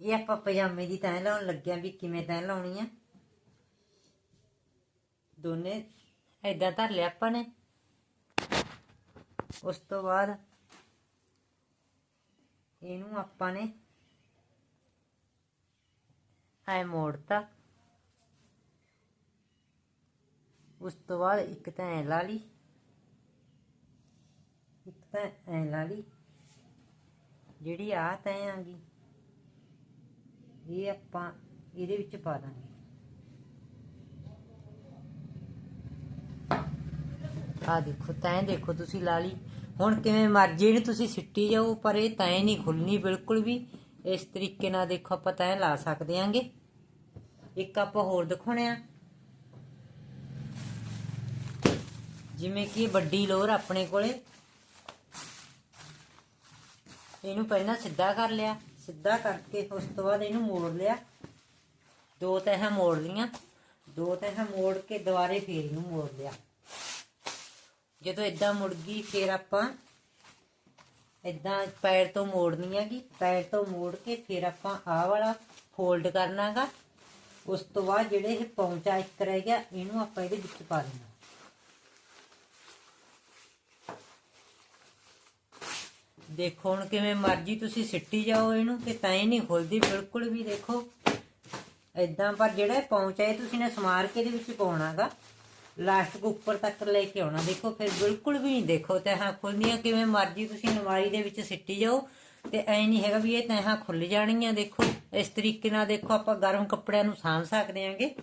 ਇਹ ਆਪਾਂ ਪਜਾਮੇ ਦੀ ਤੈਂ ਲਾਉਣ ਲੱਗਿਆ ਵੀ ਕਿਵੇਂ ਤੈਅ ਲਾਉਣੀ ਆ। ਦੋਨੇ ਏਦਾਂ ਧਰ ਲਿਆ ਆਪਾਂ ਨੇ। ਉਸ ਤੋਂ ਬਾਅਦ ਇਹਨੂੰ ਆਪਾਂ ਨੇ ਐ ਮੋੜਤਾ। ਉਸ ਤੋਂ ਬਾਅਦ ਇੱਕ ਤਾਂ ਐ ਲਾ ਲਈ। ਇੱਕ ਤਾਂ ਐ ਲਾ ਲਈ। ਜਿਹੜੀ ਆ ਤੈਂ ਆਂਗੀ ਇਹ ਆਪਾਂ ਇਹਦੇ ਵਿੱਚ ਪਾ ਦਾਂਗੇ। ਆ ਦੇਖੋ, ਤੈਂ ਦੇਖੋ ਤੁਸੀਂ ਲਾ ਲਈ ਹੁਣ ਕਿਵੇਂ ਮਰਜ਼ੀ ਨੂੰ ਤੁਸੀਂ ਸਿੱਟੀ ਜਾਓ, ਪਰ ਇਹ ਤੈਂ ਨਹੀਂ ਖੁੱਲਣੀ ਬਿਲਕੁਲ ਵੀ। ਇਸ ਤਰੀਕੇ ਨਾਲ ਦੇਖੋ ਆਪਾਂ ਤੈਂ ਲਾ ਸਕਦੇ ਆਂਗੇ ਇੱਕ ਆਪਾਂ ਹੋਰ ਦਿਖਾਉਣੇ ਆ। ਜਿਵੇਂ ਕਿ ਵੱਡੀ ਲੋਰ ਆਪਣੇ ਕੋਲੇ। ਇਹਨੂੰ ਪਹਿਲਾਂ ਸਿੱਧਾ ਕਰ ਲਿਆ। ਸਿੱਧਾ ਕਰਕੇ ਉਸ ਤੋਂ ਬਾਅਦ ਇਹਨੂੰ ਮੋੜ ਲਿਆ। ਦੋ ਤਹਿ ਮੋੜ ਲੀਆਂ ਦੋ ਤਹਿ ਮੋੜ ਕੇ ਦੁਬਾਰੇ ਫੇਰ ਇਹਨੂੰ ਮੋੜ ਲਿਆ। ਜਦੋਂ ਇਦਾਂ ਮੁੜ ਗਈ, ਫੇਰ ਆਪਾਂ ਇਦਾਂ ਪੈਰ ਤੋਂ ਮੋੜਨੀ ਹੈਗੀ। ਪੈਰ ਤੋਂ ਮੋੜ ਕੇ ਫਿਰ ਆਪਾਂ ਆਹ ਵਾਲਾ ਫੋਲਡ ਕਰਨਾਗਾ ਉਸ ਤੋਂ ਬਾਅਦ ਜਿਹੜੇ ਇਹ ਪੌਂਚਾ ਇੱਕ ਰਹਿ ਗਿਆ, ਇਹਨੂੰ ਆਪਾਂ ਇਹਦੇ ਵਿੱਚ ਪਾ ਦੇਣਾ। ਦੇਖੋ ਹੁਣ ਕਿਵੇਂ ਮਰਜ਼ੀ ਤੁਸੀਂ ਸਿੱਟੀ ਜਾਓ ਇਹਨੂੰ ਤੇ ਤਾਂ ਹੀ ਨਹੀਂ ਖੁੱਲਦੀ, ਬਿਲਕੁਲ ਵੀ ਦੇਖੋ। ਇਦਾਂ ਪਰ ਜਿਹੜਾ ਇਹ ਪੌਂਚਾ ਤੁਸੀਂ ਨੇ ਸਮਾਰ ਕੇ ਇਹਦੇ ਵਿੱਚ ਪਾਉਣਾਗਾ ਲਾਸਟ ਕੋ ਉੱਪਰ ਤੱਕ ਲੈ ਕੇ ਆਉਣਾ। ਦੇਖੋ ਫਿਰ ਬਿਲਕੁਲ ਵੀ ਨਹੀਂ ਦੇਖੋ ਤਹਾਂ ਖੁੱਲਦੀਆਂ, ਕਿਵੇਂ ਮਰਜ਼ੀ ਤੁਸੀਂ ਨਵਾਰੀ ਦੇ ਵਿੱਚ ਸਿੱਟੀ ਜਾਓ ਤੇ ਐ ਨਹੀਂ ਹੈਗਾ ਵੀ ਇਹ ਤਹਾਂ ਖੁੱਲ ਜਾਣਗੀਆਂ, ਦੇਖੋ। ਇਸ ਤਰੀਕੇ ਨਾਲ ਦੇਖੋ ਆਪਾਂ ਗਰਮ ਕੱਪੜਿਆਂ ਨੂੰ ਸਾਂਭ ਸਕਦੇ ਆਂਗੇ।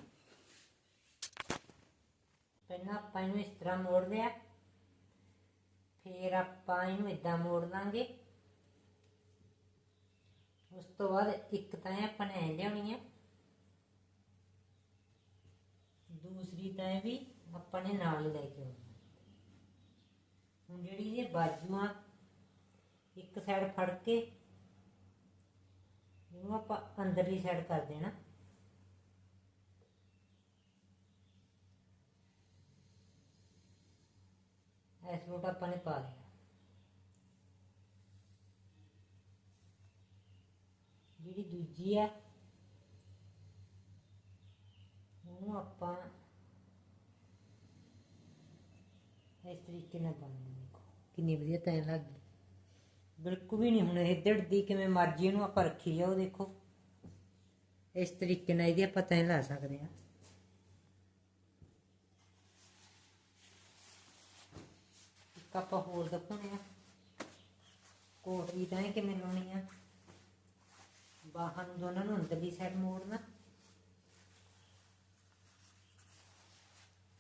ਪਹਿਲਾਂ ਆਪਾਂ ਇਹਨੂੰ ਇਸ ਤਰ੍ਹਾਂ ਮੋੜ ਲਿਆ ਫੇਰ ਆਪਾਂ ਇਹਨੂੰ ਇਦਾਂ ਮੋੜ ਲਾਂਗੇ। ਉਸ ਤੋਂ ਬਾਅਦ ਇੱਕ ਤਾਂ ਆਪਾਂ ਨੇ ਲਿਆਉਣੀ ਆ। ਦੂਸਰੀ ਤਾਂ ਵੀ ਆਪਾਂ ਨੇ ਨਾਲ ਹੀ ਲੈ ਕੇ ਆਉਣੀ ਹੁਣ ਜਿਹੜੀ ਇਹ ਬਾਜੂਆਂ ਇੱਕ ਸਾਈਡ ਫੜ ਕੇ, ਇਹਨੂੰ ਆਪਾਂ ਅੰਦਰਲੀ ਸਾਈਡ ਕਰ ਦੇਣਾ। ਐਸ ਲੋਟ ਆਪਾਂ ਨੇ ਪਾ ਲਿਆ। ਜਿਹੜੀ ਦੂਜੀ ਆ ਉਹਨੂੰ ਆਪਾਂ ਇਸ ਤਰੀਕੇ ਨਾਲ ਬਣਾਉਣੀ ਦੇਖੋ ਕਿੰਨੀ ਵਧੀਆ ਤੈਂ ਲੱਗ ਗਈ। ਬਿਲਕੁਲ ਵੀ ਨਹੀਂ ਹੁਣ ਇਹ ਡੜਦੀ ਕਿਵੇਂ ਮਰਜ਼ੀ ਇਹਨੂੰ ਆਪਾਂ ਰੱਖੀ ਜਾਓ ਦੇਖੋ। ਇਸ ਤਰੀਕੇ ਨਾਲ ਇਹਦੀ ਆਪਾਂ ਤੈਂ ਲਾ ਸਕਦੇ ਹਾਂ। ਇੱਕ ਆਪਾਂ ਹੋਰ ਦਿਖਾਉਣੇ ਆ। ਕੋਟ ਵੀ ਤਾਂ ਕਿਵੇਂ ਲਾਉਣੀ ਆ? ਬਾਹਾਂ ਨੂੰ ਦੋਨਾਂ ਨੂੰ ਅੰਦਰਲੀ ਸਾਈਡ ਮੋੜਨਾ।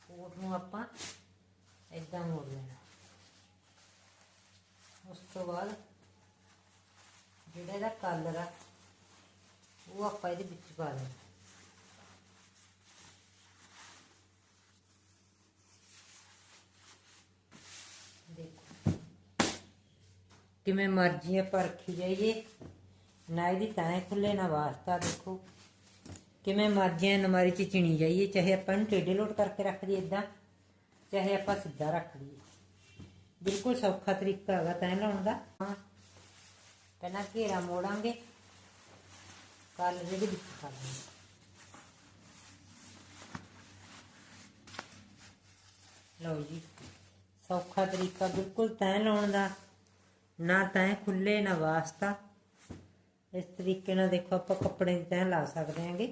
ਕੋਟ ਨੂੰ ਆਪਾਂ ਏਦਾਂ ਮੋੜ ਲੈਣਾ। ਉਸ ਤੋਂ ਬਾਅਦ ਜਿਹੜਾ ਇਹਦਾ ਕਲਰ ਆ, ਉਹ ਆਪਾਂ ਇਹਦੇ ਵਿੱਚ ਪਾ ਦੇਣਾ ਦੇਖੋ ਕਿਵੇਂ ਮਰਜ਼ੀ ਆਪਾਂ ਰੱਖੀ ਜਾਈਏ। ਨਾ ਇਹਦੀ ਤਾਂ ਖੁੱਲੇ ਨਾ ਵਾਸਤਾ, ਦੇਖੋ। ਕਿਵੇਂ ਮਰਜ਼ੀ ਨਮਾਰੀ ਚ ਚਿਣੀ ਜਾਈਏ, ਚਾਹੇ ਆਪਾਂ ਨੂੰ ਟੇਡੇ ਲੋਟ ਕਰਕੇ ਰੱਖ ਦਈਏ ਇਦਾਂ ਚਾਹੇ ਆਪਾਂ ਸਿੱਧਾ ਰੱਖ ਲਈਏ। ਬਿਲਕੁਲ ਸੌਖਾ ਤਰੀਕਾ ਹੈਗਾ ਤੈਂ ਲਾਉਣ ਦਾ। ਹਾਂ, ਪਹਿਲਾਂ ਘੇਰਾ ਮੋੜਾਂਗੇ। ਕੱਲ ਇਹਦੇ ਵਿੱਚ ਕਰ ਦਾਂਗੇ ਲਓ ਜੀ, ਸੌਖਾ ਤਰੀਕਾ ਬਿਲਕੁਲ ਤੈਂ ਲਾਉਣ ਦਾ। ਨਾ ਤੈਂ ਖੁੱਲੇ ਨਾ ਵਾਸਤਾ। ਇਸ ਤਰੀਕੇ ਨਾਲ ਦੇਖੋ ਆਪਾਂ ਕੱਪੜੇ ਦੀ ਤੈਂ ਲਾ ਸਕਦੇ ਹਾਂਗੇ।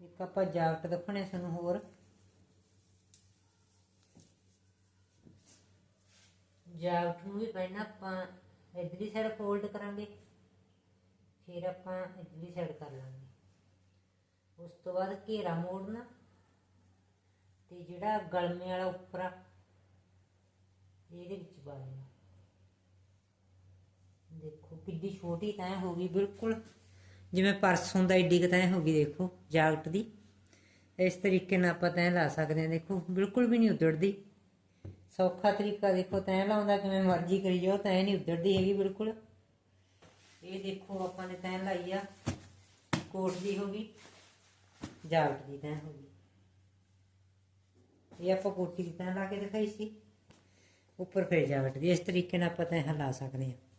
ਇੱਕ ਆਪਾਂ ਜਾਕਟ ਦਿਖਾਉਣੇ ਸਾਨੂੰ ਹੋਰ। ਜਾਕਟ ਨੂੰ ਵੀ ਪਹਿਲਾਂ ਆਪਾਂ ਇਧਰਲੀ ਸਾਈਡ ਫੋਲਡ ਕਰਾਂਗੇ, ਫਿਰ ਆਪਾਂ ਇਧਰਲੀ ਸਾਈਡ ਕਰ ਲਾਂਗੇ। ਉਸ ਤੋਂ ਬਾਅਦ ਘੇਰਾ ਮੋੜਨਾ, ਤੇ ਜਿਹੜਾ ਗਲਮੇ ਵਾਲਾ ਉੱਪਰ ਆ ਇਹਦੇ ਵਿੱਚ ਪਾ ਦੇਣਾ ਦੇਖੋ, ਕਿੱਡੀ ਛੋਟੀ ਤੈਂ ਹੋ ਗਈ, ਬਿਲਕੁਲ। ਜਿਵੇਂ ਪਰਸ ਹੁੰਦਾ ਏਡੀ ਕੁ ਹੋ ਗਈ, ਦੇਖੋ, ਜਾਕਟ ਦੀ। ਇਸ ਤਰੀਕੇ ਨਾਲ ਆਪਾਂ ਤੈਂ ਲਾ ਸਕਦੇ ਹਾਂ, ਦੇਖੋ, ਬਿਲਕੁਲ ਵੀ ਨਹੀਂ ਉਧੜਦੀ। ਸੌਖਾ ਤਰੀਕਾ, ਦੇਖੋ, ਤੈਂ ਲਾਉਂਦਾ ਜਿਵੇਂ ਮਰਜ਼ੀ ਕਰੀ ਜਾਓ, ਤੈਂ ਨਹੀਂ ਉਧੜਦੀ ਹੈਗੀ, ਬਿਲਕੁਲ। ਇਹ ਦੇਖੋ, ਆਪਾਂ ਨੇ ਤੈਂ ਲਾਈ ਆ, ਕੋਟ ਦੀ ਹੋ ਗਈ, ਜਾਕਟ ਦੀ ਤੈਂ ਹੋ ਗਈ। ਇਹ ਆਪਾਂ ਕੋਟੀ ਦੀ ਤੈਂ ਲਾ ਕੇ ਦਿਖਾਈ ਸੀ। ਉੱਪਰ ਫਿਰ ਜਾਕਟ ਦੀ ਇਸ ਤਰੀਕੇ ਨਾਲ ਆਪਾਂ ਤੈਂ ਲਾ ਸਕਦੇ ਹਾਂ।